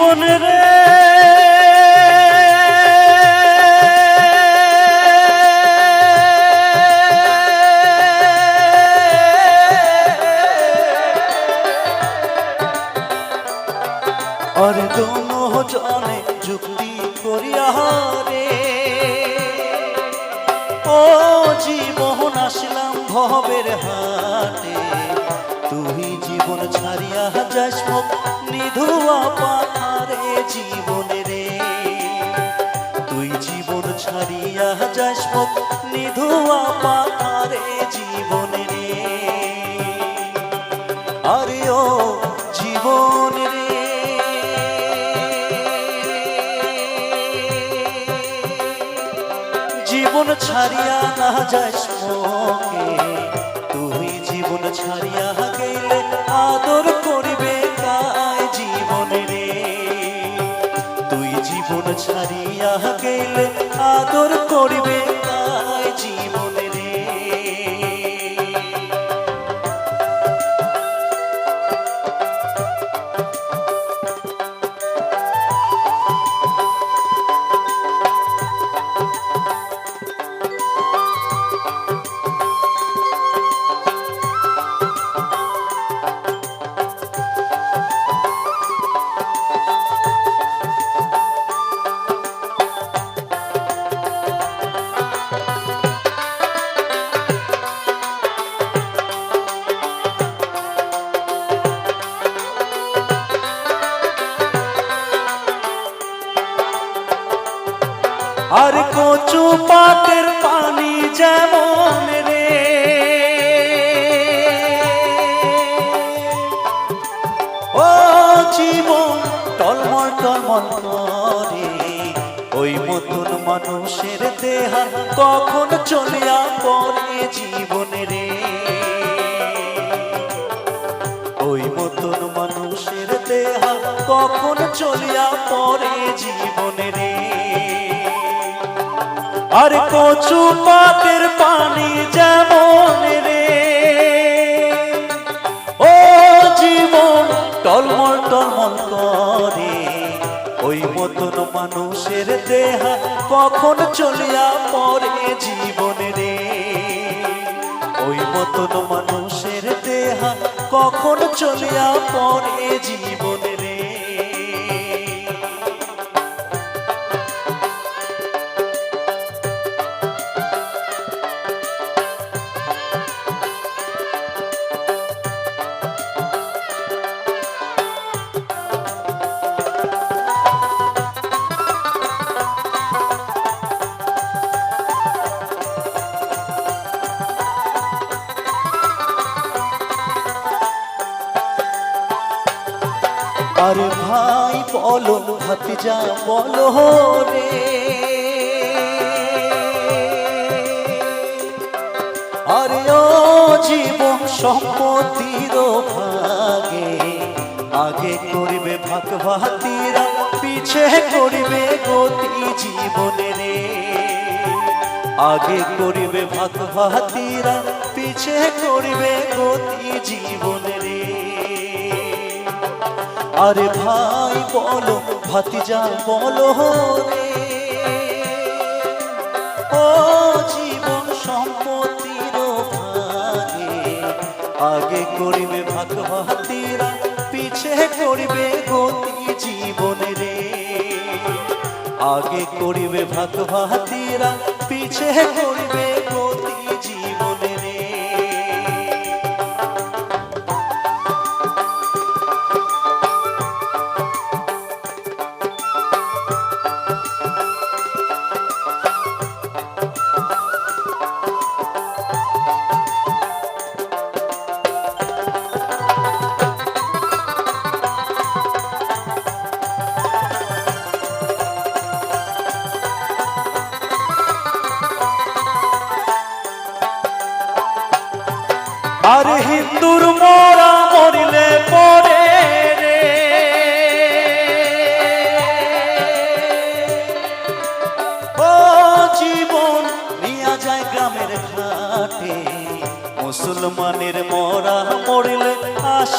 জীবন রে? আর দোনো জনে যুক্তি করিয়া রে ও আসলাম ভবের হাতে। তুই জীবন ছাড়িয়া যাস নিধুয়া পাথারে জীবনে রে। তুই জীবন ছাড়িয়া যাস নিধুয়া পাথারে জীবন জীবন ছাড়িয়া না যাস মোকে তুমি জীবন ছাড়িয়া গেলে আদর করিবে কায় জীবন রে। তুই জীবন ছাড়িয়া গেলে আদর করিবে কায় জীবন আর কচু পাতের পানি যেমন রে। ও জীবন টলমল টলমল করে, ওই মতন মানুষের দেহা কখন চলিয়া পড়ে জীবন রে। ওই মতন মানুষের দেহা কখন চলিয়া পড়ে জীবনে আর কচু পাতের পানি যেমন রে। ও জীবন টলমল টলমল করে, ওই মতন মানুষের দেহা কখন চলিয়া পরে জীবনে রে? ওই মতন মানুষের দেহা কখন চলিয়া পরে জীবনে আরে ভাই বলো ভাতিজা বলো রে আরে ও জীবন সম্পত্তির ভাগে, আগে করিবে ভাগ ভাতিরা, পিছে করিবে গতি জীবনে রে আগে করিবে ভাগ ভাতিরা, পিছে করিবে গতি জীবনে রে আরে ভাই বলো, ভাতিজা বলো রে ও জীবন সম্পত্তির ভাগে আগে করিবে ভাগ ভাতিরা, পিছে করিবে গতি জীবনে রে। আগে করিবে ভাগ ভাতিরা, পিছে করিবে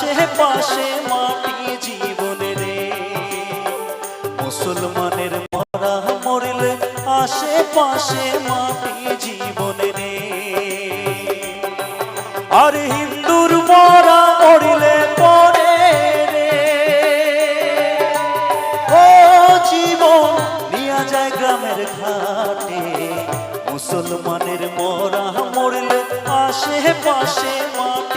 মরিলে আশেপাশে মাটি জীবনে রে। মুসলমানের মরা মরিলে আশেপাশে মাটি জীবনে রে। আর হিন্দুর মরা মরিলে পরে রে। ও যায় গ্রামের ঘাটে। মুসলমানের মরা মরলে আশেপাশে মাটি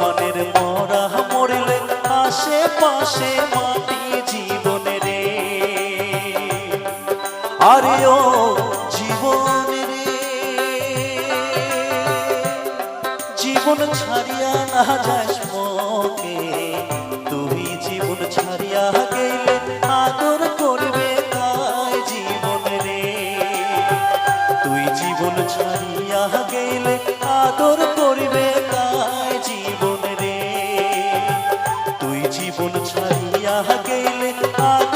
মুসলমানের মরা মরলে আশেপাশে মাটি জীবন রে। আরে ও জীবন রে। জীবন ছাড়িয়া না যাস জীবন ছাড়িয়া গেলে আজ